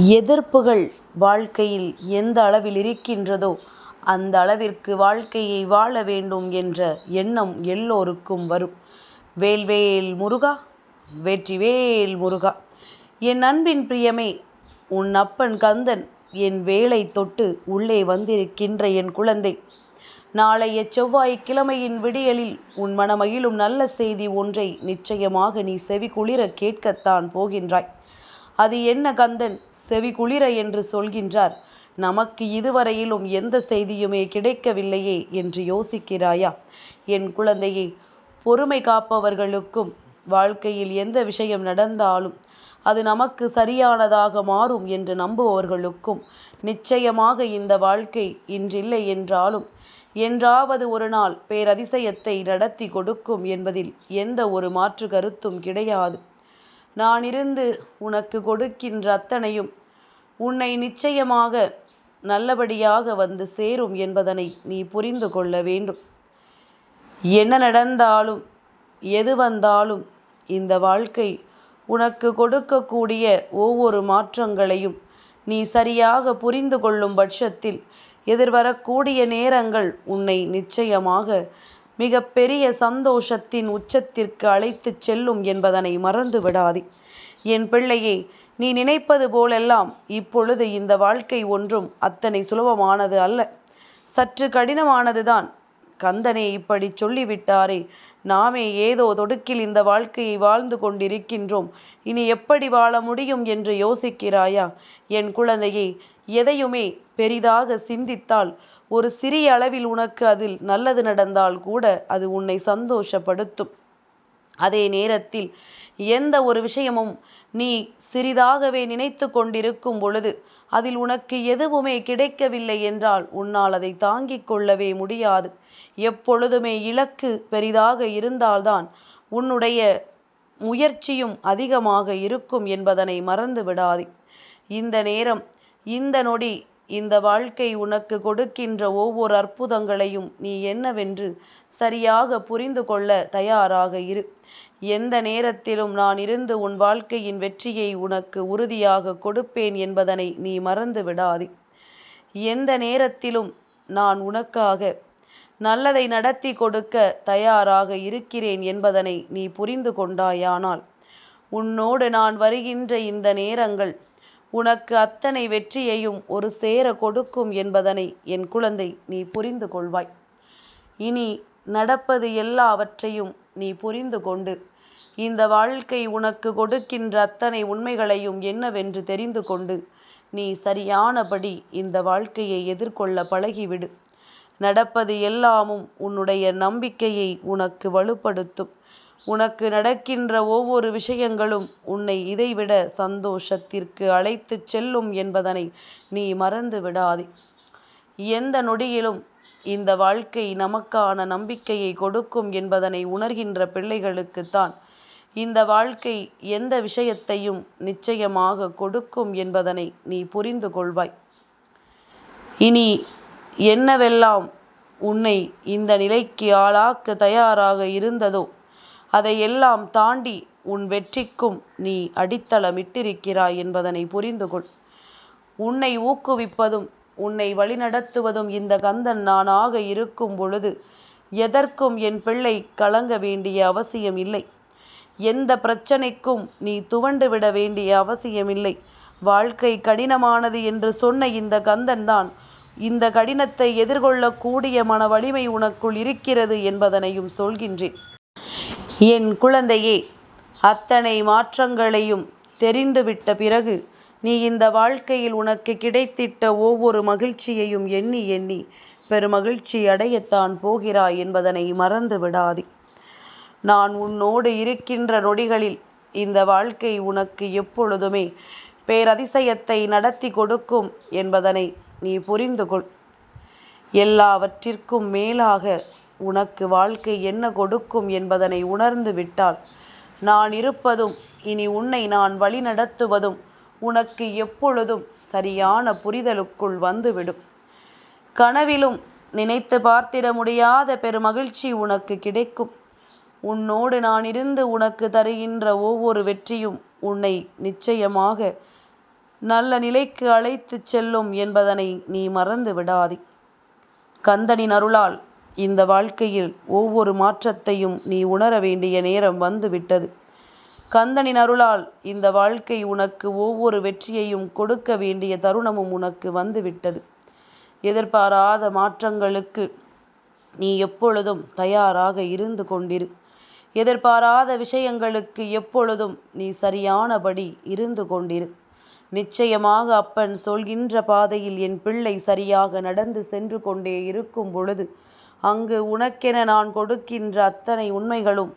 எதிர்ப்புகள் வாழ்க்கையில் எந்த அளவில் இருக்கின்றதோ அந்த அளவிற்கு வாழ்க்கையை வாழ வேண்டும் என்ற எண்ணம் எல்லோருக்கும் வரும். வேல்வேல் முருகா வெற்றிவேல் முருகா. என் அன்பின் பிரியமே உன் அப்பன் கந்தன் என் வேலை தொட்டு உள்ளே வந்திருக்கின்ற என் குழந்தை. நாளைய செவ்வாய்க்கிழமையின் விடியலில் உன் மனமகிழும் நல்ல செய்தி ஒன்றை நிச்சயமாக நீ செவி குளிர கேட்கத்தான் போகின்றாய். அது என்ன கந்தன்? செவி குளிர என்று சொல்கின்றார். நமக்கு இதுவரையிலும் எந்த செய்தியுமே கிடைக்கவில்லையே என்று யோசிக்கிறாயா? என் குழந்தையை பொறுமை காப்பவர்களுக்கும் வாழ்க்கையில் எந்த விஷயம் நடந்தாலும் அது நமக்கு சரியானதாக மாறும் என்று நம்புபவர்களுக்கும் நிச்சயமாக இந்த வாழ்க்கை இன்றில்லை என்றாலும் என்றாவது ஒரு நாள் பேரதிசயத்தை நடத்தி கொடுக்கும் என்பதில் எந்த ஒரு மாற்று கருத்தும் கிடையாது. நான் இருந்து உனக்கு கொடுக்கின்ற அத்தனையும் உன்னை நிச்சயமாக நல்லபடியாக வந்து சேரும் என்பதனை நீ புரிந்து கொள்ள வேண்டும். என்ன நடந்தாலும் எது வந்தாலும் இந்த வாழ்க்கை உனக்கு கொடுக்கக்கூடிய ஒவ்வொரு மாற்றங்களையும் நீ சரியாக புரிந்து கொள்ளும் பட்சத்தில் எதிர்வரக்கூடிய நேரங்கள் உன்னை நிச்சயமாக மிக பெரிய சந்தோஷத்தின் உச்சத்திற்கு அழைத்துச் செல்லும் என்பதனை மறந்து விடாதே. என் பிள்ளையே நீ நினைப்பது போலெல்லாம் இப்பொழுது இந்த வாழ்க்கை ஒன்றும் அத்தனை சுலபமானது அல்ல. சற்று கடினமானதுதான். கந்தனே இப்படி சொல்லிவிட்டாரே. நாமே ஏதோ தொடுக்கில் இந்த வாழ்க்கையை வாழ்ந்து கொண்டிருக்கின்றோம். இனி எப்படி வாழ முடியும் என்று யோசிக்கிறாயா? என் குழந்தையே எதையுமே பெரிதாக சிந்தித்தால் ஒரு சிறிய அளவில் உனக்கு அதில் நல்லது நடந்தால் கூட அது உன்னை சந்தோஷப்படுத்தும். அதே நேரத்தில் எந்த ஒரு விஷயமும் நீ சிறிதாகவே நினைத்து கொண்டிருக்கும் பொழுது அதில் உனக்கு எதுவுமே கிடைக்கவில்லை என்றால் உன்னால் அதை தாங்கிக் கொள்ளவே முடியாது. எப்பொழுதுமே இலக்கு பெரிதாக இருந்தால்தான் உன்னுடைய முயற்சியும் அதிகமாக இருக்கும் என்பதனை மறந்து விடாதே இந்த நேரம் இந்த நொடி இந்த வாழ்க்கை உனக்கு கொடுக்கின்ற ஒவ்வொரு அற்புதங்களையும் நீ என்னவென்று சரியாக புரிந்து கொள்ள தயாராக இரு. எந்த நேரத்திலும் நான் இருந்து உன் வாழ்க்கையின் வெற்றியை உனக்கு உறுதியாக கொடுப்பேன் என்பதனை நீ மறந்து விடாதே. எந்த நேரத்திலும் நான் உனக்காக நல்லதை நடத்தி கொடுக்க தயாராக இருக்கிறேன் என்பதனை நீ புரிந்து கொண்டாயானால் உன்னோடு நான் வருகின்ற இந்த நேரங்கள் உனக்கு அத்தனை வெற்றியையும் ஒரு சேர கொடுக்கும் என்பதனை என் குழந்தை நீ புரிந்து கொள்வாய். இனி நடப்பது எல்லாவற்றையும் நீ புரிந்து கொண்டு இந்த வாழ்க்கை உனக்கு கொடுக்கின்ற அத்தனை உண்மைகளையும் என்னவென்று தெரிந்து கொண்டு நீ சரியானபடி இந்த வாழ்க்கையை எதிர்கொள்ள பழகிவிடு. நடப்பது எல்லாமும் உன்னுடைய நம்பிக்கையை உனக்கு வலுப்படுத்தும். உனக்கு நடக்கின்ற ஒவ்வொரு விஷயங்களும் உன்னை இதைவிட சந்தோஷத்திற்கு அழைத்துச் செல்லும் என்பதனை நீ மறந்து விடாதே. எந்த நொடியிலும் இந்த வாழ்க்கை நமக்கான நம்பிக்கையை கொடுக்கும் என்பதனை உணர்கின்ற பிள்ளைகளுக்குத்தான் இந்த வாழ்க்கை எந்த விஷயத்தையும் நிச்சயமாக கொடுக்கும் என்பதனை நீ புரிந்து கொள்வாய். இனி என்னவெல்லாம் உன்னை இந்த நிலைக்கு ஆளாக்க தயாராக இருந்ததோ அதையெல்லாம் தாண்டி உன் வெற்றிக்கும் நீ அடித்தளமிட்டிருக்கிறாய் என்பதனை புரிந்து கொள் உன்னை ஊக்குவிப்பதும் உன்னை வழிநடத்துவதும் இந்த கந்தன் நானாக இருக்கும் பொழுது எதற்கும் என் பிள்ளை கலங்க வேண்டிய அவசியம் இல்லை எந்த பிரச்சனைக்கும் நீ துவண்டு விட வேண்டிய அவசியமில்லை. வாழ்க்கை கடினமானது என்று சொன்ன இந்த கந்தன் தான் இந்த கடினத்தை எதிர்கொள்ளக்கூடிய மன வலிமை உனக்குள் இருக்கிறது என்பதனையும் சொல்கின்றேன். என் குழந்தையே அத்தனை மாற்றங்களையும் தெரிந்துவிட்ட பிறகு நீ இந்த வாழ்க்கையில் உனக்கு கிடைத்திட்ட ஒவ்வொரு மகிழ்ச்சியையும் எண்ணி எண்ணி பெருமகிழ்ச்சி அடையத்தான் போகிறாய் என்பதனை மறந்து விடாதே. நான் உன்னோடு இருக்கின்ற நொடிகளில் இந்த வாழ்க்கை உனக்கு எப்பொழுதுமே பேரதிசயத்தை நடத்தி கொடுக்கும் என்பதனை நீ புரிந்து கொள் எல்லாவற்றிற்கும் மேலாக உனக்கு வாழ்க்கை என்ன கொடுக்கும் என்பதனை உணர்ந்து விட்டால் நான் இருப்பதும் இனி உன்னை நான் வழிநடத்துவதும் உனக்கு எப்பொழுதும் சரியான புரிதலுக்குள் வந்துவிடும். கனவிலும் நினைத்து பார்த்திட முடியாத பெருமகிழ்ச்சி உனக்கு கிடைக்கும். உன்னோடு நான் இருந்து உனக்கு தருகின்ற ஒவ்வொரு வெற்றியும் உன்னை நிச்சயமாக நல்ல நிலைக்கு அழைத்துச் செல்லும் என்பதனை நீ மறந்து விடாதே. கந்தனின் அருளால் இந்த வாழ்க்கையில் ஒவ்வொரு மாற்றத்தையும் நீ உணர வேண்டிய நேரம் வந்து விட்டது கந்தனின் அருளால் இந்த வாழ்க்கை உனக்கு ஒவ்வொரு வெற்றியையும் கொடுக்க வேண்டிய தருணமும் உனக்கு வந்துவிட்டது. எதிர்பாராத மாற்றங்களுக்கு நீ எப்பொழுதும் தயாராக இருந்து கொண்டிரு. எதிர்பாராத விஷயங்களுக்கு எப்பொழுதும் நீ சரியானபடி இருந்து கொண்டிரு. நிச்சயமாக அப்பன் சொல்கின்ற பாதையில் என் பிள்ளை சரியாக நடந்து சென்று கொண்டே இருக்கும் பொழுது அங்கு உனக்கென நான் கொடுக்கின்ற அத்தனை உண்மைகளும்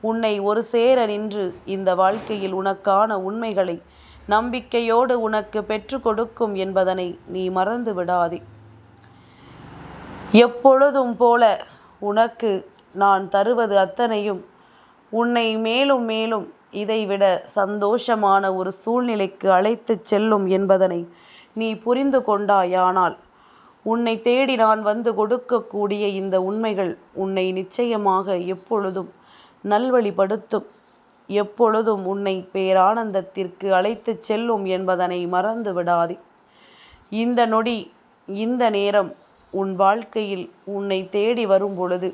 உன்னை ஒரு சேர நின்று இந்த வாழ்க்கையில் உனக்கான உண்மைகளை நம்பிக்கையோடு உனக்கு பெற்று கொடுக்கும் என்பதனை நீ மறந்து விடாதே. எப்பொழுதும் போல உனக்கு நான் தருவது அத்தனையும் உன்னை மேலும் மேலும் இதைவிட சந்தோஷமான ஒரு சூழ்நிலைக்கு அழைத்துச் செல்லும் என்பதனை நீ புரிந்து கொண்டாயானால் உன்னை தேடி நான் வந்து கொடுக்கக்கூடிய இந்த உண்மைகள் உன்னை நிச்சயமாக எப்பொழுதும் நல்வழிப்படுத்தும். எப்பொழுதும் உன்னை பேரானந்தத்திற்கு அழைத்துச் செல்லும் என்பதனை மறந்து விடாதே. இந்த நொடி இந்த நேரம் உன் வாழ்க்கையில் உன்னை தேடி வரும் பொழுது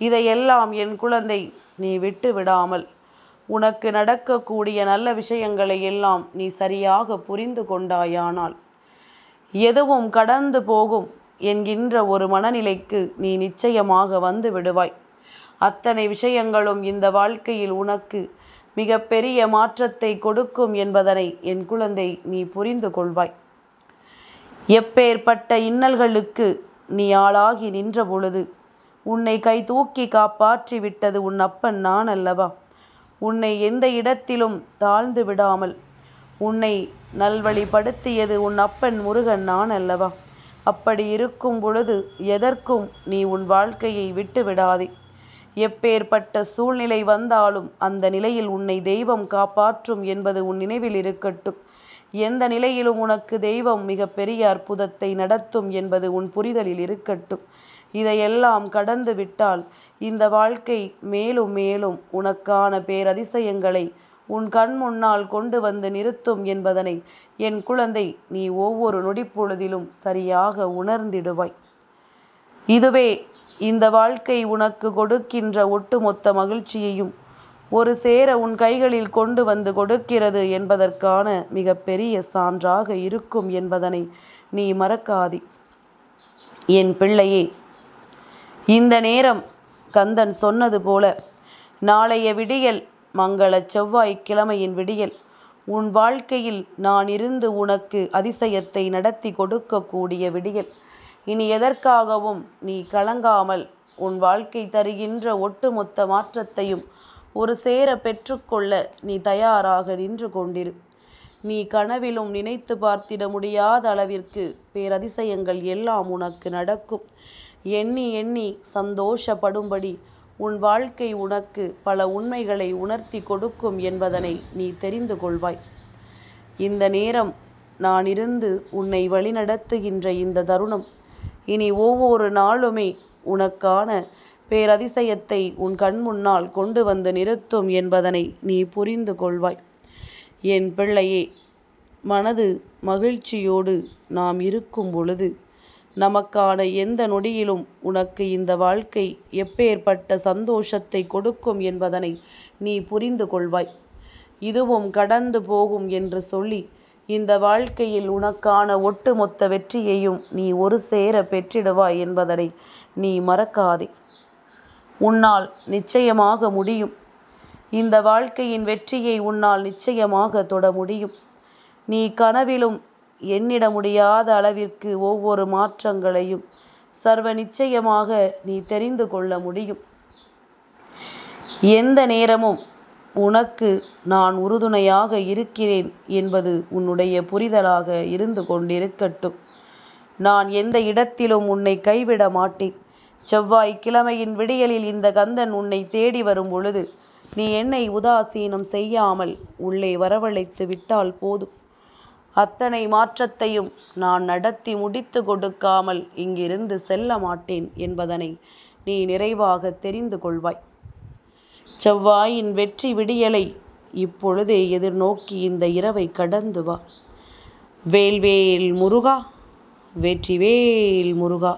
இதையெல்லாம் என் குழந்தை நீ விட்டு விடாமல் உனக்கு நடக்கக்கூடிய நல்ல விஷயங்களை எல்லாம் நீ சரியாக புரிந்து கொண்டாயானால் எதுவும் கடந்து போகும் என்கின்ற ஒரு மனநிலைக்கு நீ நிச்சயமாக வந்து விடுவாய். அத்தனை விஷயங்களும் இந்த வாழ்க்கையில் உனக்கு மிகப்பெரிய மாற்றத்தை கொடுக்கும் என்பதனை என் குழந்தை நீ புரிந்து கொள்வாய். எப்பேற்பட்ட இன்னல்களுக்கு நீ ஆளாகி நின்ற பொழுது உன்னை கை தூக்கி காப்பாற்றி விட்டது உன் அப்பன் நான் அல்லவா? உன்னை எந்த இடத்திலும் தாழ்ந்து விடாமல் உன்னை நல்வழிப்படுத்தியது உன் அப்பன் முருகன் நான் அல்லவா? அப்படி இருக்கும் பொழுது எதற்கும் நீ உன் வாழ்க்கையை விட்டு விடாதே. எப்பேற்பட்ட சூழ்நிலை வந்தாலும் அந்த நிலையில் உன்னை தெய்வம் காப்பாற்றும் என்பது உன் நினைவில் இருக்கட்டும். எந்த நிலையிலும் உனக்கு தெய்வம் மிக பெரிய அற்புதத்தை நடத்தும் என்பது உன் புரிதலில் இருக்கட்டும். இதையெல்லாம் கடந்து விட்டால் இந்த வாழ்க்கை மேலும் மேலும் உனக்கான பேரதிசயங்களை உன் கண் முன்னால் கொண்டு வந்து நிறுத்தும் என்பதனை என் குழந்தை நீ ஒவ்வொரு நொடிப்பொழுதிலும் சரியாக உணர்ந்திடுவாய். இதுவே இந்த வாழ்க்கை உனக்கு கொடுக்கின்ற ஒட்டுமொத்த மகிழ்ச்சியையும் ஒரு சேர உன் கைகளில் கொண்டு வந்து கொடுக்கிறது என்பதற்கான மிகப்பெரிய சான்றாக இருக்கும் என்பதனை நீ மறக்காதி. என் பிள்ளையே இந்த நேரம் கந்தன் சொன்னது போல நாளைய விடியல் மங்கள செவ்வாய்க்கிழமையின் விடியல். உன் வாழ்க்கையில் நான் இருந்து உனக்கு அதிசயத்தை நடத்தி கொடுக்கக்கூடிய விடியல். இனி எதற்காகவும் நீ கலங்காமல் உன் வாழ்க்கை தருகின்ற ஒட்டுமொத்த மாற்றத்தையும் ஒரு சேர பெற்றுக்கொள்ள நீ தயாராக நின்று கொண்டிரு. நீ கனவிலும் நினைத்து பார்த்திட முடியாத அளவிற்கு பேரதிசயங்கள் எல்லாம் உனக்கு நடக்கும். எண்ணி எண்ணி சந்தோஷப்படும்படி உன் வாழ்க்கை உனக்கு பல உண்மைகளை உணர்த்தி கொடுக்கும் என்பதனை நீ தெரிந்து கொள்வாய். இந்த நேரம் நான் இருந்து உன்னை வழிநடத்துகின்ற இந்த தருணம் இனி ஒவ்வொரு நாளுமே உனக்கான பேரதிசயத்தை உன் கண் முன்னால் கொண்டு வந்து நிறுத்தும் என்பதனை நீ புரிந்து கொள்வாய். என் பிள்ளையே மனது மகிழ்ச்சியோடு நாம் இருக்கும் பொழுது நமக்கான எந்த நொடியிலும் உனக்கு இந்த வாழ்க்கை எப்பேற்பட்ட சந்தோஷத்தை கொடுக்கும் என்பதனை நீ புரிந்து கொள்வாய். இதுவும் கடந்து போகும் என்று சொல்லி இந்த வாழ்க்கையில் உனக்கான ஒட்டுமொத்த வெற்றியையும் நீ ஒரு சேர பெற்றிடுவாய் என்பதனை நீ மறக்காதே. உன்னால் நிச்சயமாக முடியும். இந்த வாழ்க்கையின் வெற்றியை உன்னால் நிச்சயமாக தொட முடியும். நீ கனவிலும் எண்ணிட முடியாத அளவிற்கு ஒவ்வொரு மாற்றங்களையும் சர்வ நிச்சயமாக நீ தெரிந்து கொள்ள முடியும். எந்த நேரமும் உனக்கு நான் உறுதுணையாக இருக்கிறேன் என்பது உன்னுடைய புரிதலாக இருந்து கொண்டிருக்கட்டும். நான் எந்த இடத்திலும் உன்னை கைவிட மாட்டேன். செவ்வாய் கிழமையின் விடியலில் இந்த கந்தன் உன்னை தேடி வரும் பொழுது நீ என்னை உதாசீனம் செய்யாமல் உள்ளே வரவழைத்து விட்டால் போதும். அத்தனை மாற்றத்தையும் நான் நடத்தி முடித்து கொடுக்காமல் இங்கிருந்து செல்ல மாட்டேன் என்பதனை நீ நிறைவாக தெரிந்து கொள்வாய். செவ்வாயின் வெற்றி விடியலை இப்பொழுதே எதிர்நோக்கி இந்த இரவை கடந்து வா. வேல்வேல் முருகா வெற்றிவேல் முருகா.